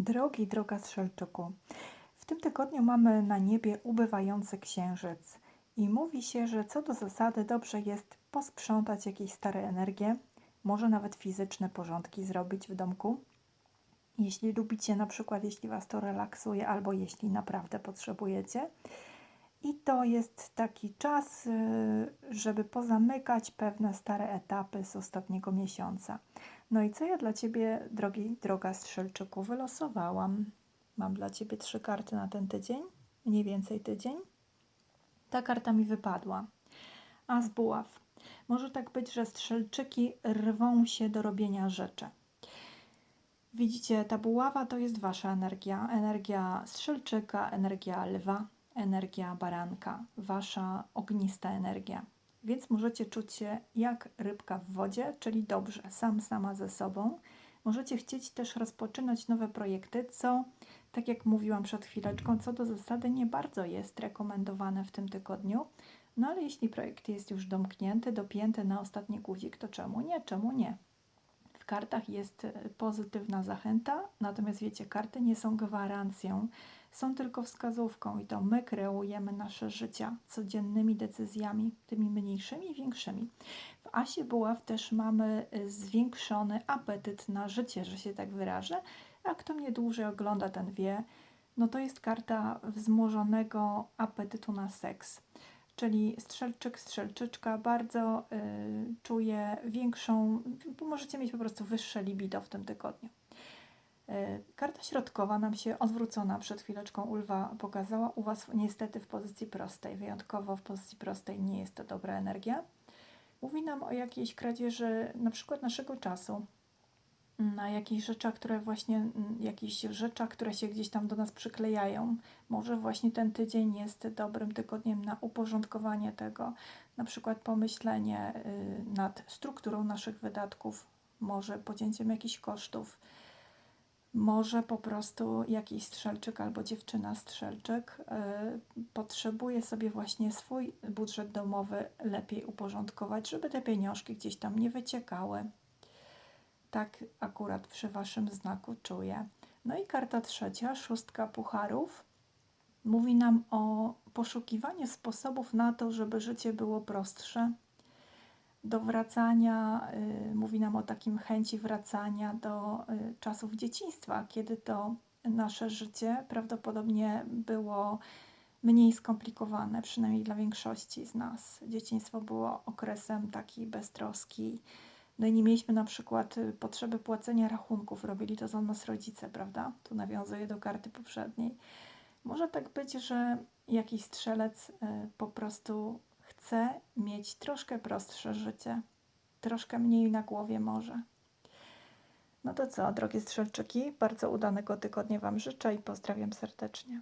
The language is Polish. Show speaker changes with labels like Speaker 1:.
Speaker 1: Drogi, droga Strzelczyku, w tym tygodniu mamy na niebie ubywający księżyc i mówi się, że co do zasady dobrze jest posprzątać jakieś stare energie, może nawet fizyczne porządki zrobić w domku. Jeśli lubicie, na przykład jeśli Was to relaksuje, albo jeśli naprawdę potrzebujecie. I to jest taki czas, y, żeby pozamykać pewne stare etapy z ostatniego miesiąca. No i co ja dla Ciebie, drogi, droga Strzelczyku, wylosowałam? Mam dla Ciebie trzy karty na ten tydzień, mniej więcej tydzień. Ta karta mi wypadła. A z buław. Może tak być, że strzelczyki rwą się do robienia rzeczy. Widzicie, ta buława to jest wasza energia. Energia strzelczyka, energia lwa, energia baranka. Wasza ognista energia. Więc możecie czuć się jak rybka w wodzie, czyli dobrze, sam, sama ze sobą. Możecie chcieć też rozpoczynać nowe projekty, co, tak jak mówiłam przed chwileczką, co do zasady nie bardzo jest rekomendowane w tym tygodniu. No ale jeśli projekt jest już domknięty, dopięty na ostatni guzik, to czemu nie? Czemu nie? W kartach jest e, pozytywna zachęta, natomiast wiecie, karty nie są gwarancją, są tylko wskazówką i to my kreujemy nasze życia codziennymi decyzjami, tymi mniejszymi i większymi. W Asie Buław też mamy y, zwiększony apetyt na życie, że się tak wyrażę, a kto mnie dłużej ogląda, ten wie, no to jest karta wzmożonego apetytu na seks. Czyli strzelczyk, strzelczyczka bardzo y, czuje większą, możecie mieć po prostu wyższe libido w tym tygodniu. E, karta środkowa nam się odwrócona przed chwileczką Ulwa pokazała. U Was niestety w pozycji prostej, wyjątkowo w pozycji prostej nie jest to dobra energia. Mówi nam o jakiejś kradzieży na przykład naszego czasu, na jakichś rzeczach, które właśnie, jakichś rzeczach, które się gdzieś tam do nas przyklejają. Może właśnie ten tydzień jest dobrym tygodniem na uporządkowanie tego, na przykład pomyślenie y, nad strukturą naszych wydatków, może podjęciem jakichś kosztów, może po prostu jakiś strzelczyk albo dziewczyna strzelczyk y, potrzebuje sobie właśnie swój budżet domowy lepiej uporządkować, żeby te pieniążki gdzieś tam nie wyciekały. Tak akurat przy Waszym znaku czuję. No i karta trzecia, szóstka pucharów, mówi nam o poszukiwaniu sposobów na to, żeby życie było prostsze, do wracania, y, mówi nam o takim chęci wracania do y, czasów dzieciństwa, kiedy to nasze życie prawdopodobnie było mniej skomplikowane, przynajmniej dla większości z nas. Dzieciństwo było okresem taki beztroski. No i nie mieliśmy na przykład y, potrzeby płacenia rachunków, robili to za nas rodzice, prawda? Tu nawiązuję do karty poprzedniej. Może tak być, że jakiś strzelec po prostu chcę mieć troszkę prostsze życie, troszkę mniej na głowie może. No to co, drogie strzelczyki, bardzo udanego tygodnia Wam życzę i pozdrawiam serdecznie.